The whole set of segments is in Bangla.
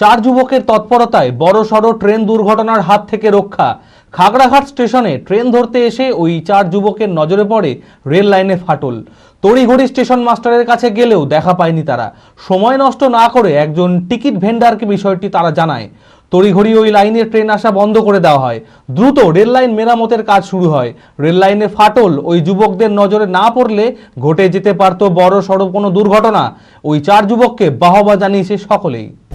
চার যুবকের তৎপরতায় বড় সড় ট্রেন দুর্ঘটনার হাত থেকে রক্ষা। খাগড়াঘাট স্টেশনে ট্রেন ধরতে এসে ওই চার যুবকের নজরে পড়ে রেল লাইনে ফাটল। তড়িঘড়ি স্টেশন মাস্টারের কাছে গেলেও দেখা পায়নি তারা। সময় নষ্ট না করে একজন টিকিট ভেন্ডারকে বিষয়টি তারা জানায়। তড়িঘড়ি ওই লাইনে ট্রেন আসা বন্ধ করে দেওয়া হয়। দ্রুত রেল লাইন মেরামতের কাজ শুরু হয়। রেল লাইনে ফাটল, ওই যুবকদের নজরে না পড়লে ঘটে যেতে পারত বড় সড়ো কোনো দুর্ঘটনা। ওই চার যুবককে বাহবা জানিয়েছে সকলেই।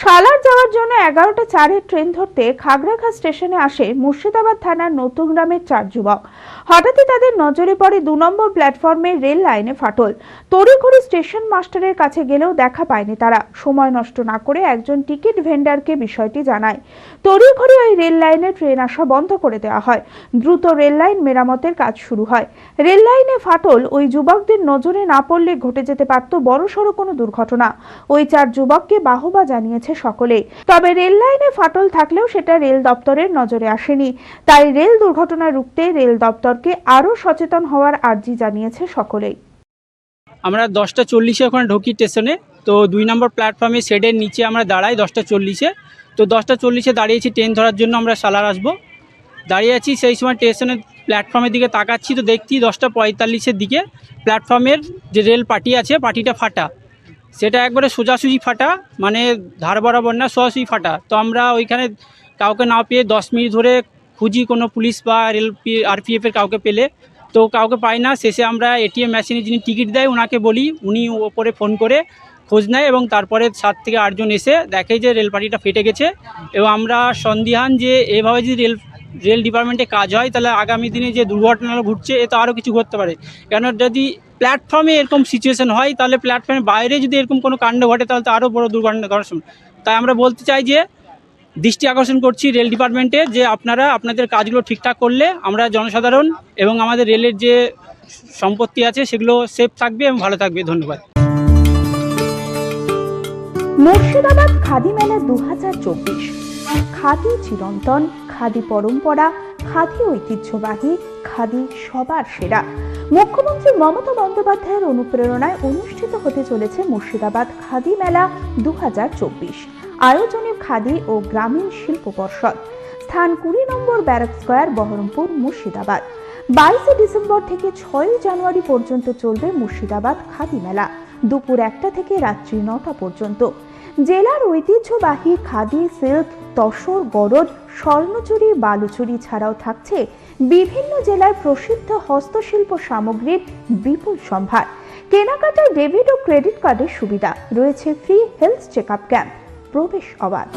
সালার যাওয়ার জন্য এগারোটা চারের ট্রেন ধরতে খাগড়াঘাট স্টেশনে আসে মুর্শিদাবাদ থানার নতুন গ্রামের চার যুবক। হঠাৎই তাদের নজরে পড়ে দু নম্বর প্ল্যাটফর্মে রেল লাইনে ফাটল। তড়িঘড়ি স্টেশন মাস্টারের কাছে গেলেও দেখা পায়নি তারা। সময় নষ্ট না করে একজন টিকিট ভেন্ডারকে বিষয়টি জানায়। তড়িঘড়ি ওই রেল লাইনে ট্রেন আসা বন্ধ করে দেওয়া হয়। দ্রুত রেল লাইন মেরামতের কাজ শুরু হয়। রেল লাইনে ফাটল ওই যুবকদের নজরে না পড়লে ঘটে যেতে পারত বড়সড় কোনো দুর্ঘটনা। ওই চার যুবককে বাহবা জানিয়েছে সকলে তবে রেল লাইনে ফাটল থাকলেও সেটা রেল দপ্তরের নজরে আসেনি। তাই রেল দুর্ঘটনা রুখতে রেল দপ্তরকে আরও সচেতন হওয়ার আর্জি জানিয়েছে সকলেই। আমরা দশটা চল্লিশে ওখানে ঢুকি স্টেশনে, তো দুই নম্বর প্ল্যাটফর্মে শেডের নিচে আমরা দাঁড়াই দশটা চল্লিশে। তো দশটা চল্লিশে দাঁড়িয়েছি, ট্রেন ধরার জন্য আমরা সালার আসব। দাঁড়িয়ে আছি সেই সময় স্টেশনের প্ল্যাটফর্মের দিকে তাকাচ্ছি, তো দেখছি দশটা পঁয়তাল্লিশের দিকে প্ল্যাটফর্মের যে রেল পার্টি আছে পার্টিটা ফাটা। সেটা একবারে সোজাসুজি ফাটা মানে ধার বরাবর না, সোজাসুজি ফাটা। তো আমরা ওইখানে কাউকে না পেয়ে দশ মিনিট ধরে খুঁজি কোনো পুলিশ বা রেল আরপিএফের কাউকে পেলে। তো কাউকে পাই না, শেষে আমরা এটিএম মেশিনে যিনি টিকিট দেয় ওনাকে বলি, উনি ওপরে ফোন করে খোঁজ নেয় এবং তারপরে সাত থেকে আটজন এসে দেখে যে রেল পার্টিটা ফেটে গেছে। এবং আমরা সন্দিহান যে এভাবে যদি রেল রেল ডিপার্টমেন্টে কাজ হয়, তাহলে আগামী দিনে যে দুর্ঘটনাগুলো ঘটছে, এ তো আরও কিছু ঘটতে পারে। কেন যদি প্ল্যাটফর্মে এরকম সিচুয়েশন হয়, তাহলে প্ল্যাটফর্মের বাইরে যদি এরকম কোনো কাণ্ড ঘটে, তাহলে তো আরও বড় দুর্ঘটনা ঘটার তাই আমরা বলতে চাই যে, দৃষ্টি আকর্ষণ করছি রেল ডিপার্টমেন্টে যে আপনারা আপনাদের কাজগুলো ঠিকঠাক করলে আমরা জনসাধারণ এবং আমাদের রেলের যে সম্পত্তি আছে, সেগুলো সেফ থাকবে এবং ভালো থাকবে। ধন্যবাদ। মুর্শিদাবাদ খাদি মেলা দু হাজার চব্বিশ। খাদি চিরন্তন, খাদি পরম্পরা, খাদি ঐতিহ্যবাহী, খাদি সবার সেরা। মুখ্যমন্ত্রী মমতা বন্দ্যোপাধ্যায়ের অনুপ্রেরণায় অনুষ্ঠিত হতে চলেছে মুর্শিদাবাদ খাদি মেলা দু হাজার চব্বিশ। আয়োজনে খাদি ও গ্রামীণ শিল্প পর্ষদ। স্থান কুড়ি নম্বর ব্যারাক স্কোয়ার, বহরমপুর, মুর্শিদাবাদ। বাইশে ডিসেম্বর থেকে ছয়ই জানুয়ারি পর্যন্ত চলবে মুর্শিদাবাদ খাদি মেলা। দুপুর একটা থেকে রাত্রি নটা পর্যন্ত। জেলার ঐতিহ্যবাহী খাদি, সিল্ক, তসর, গরদ, স্বর্ণচুরি, বালুচুরি ছাড়াও থাকছে বিভিন্ন জেলার প্রসিদ্ধ হস্তশিল্প সামগ্রীর বিপুল সম্ভার। কেনাকাটায় ডেবিট ও ক্রেডিট কার্ডের সুবিধা। রয়েছে free health check up camp প্রবেশ অবাধ।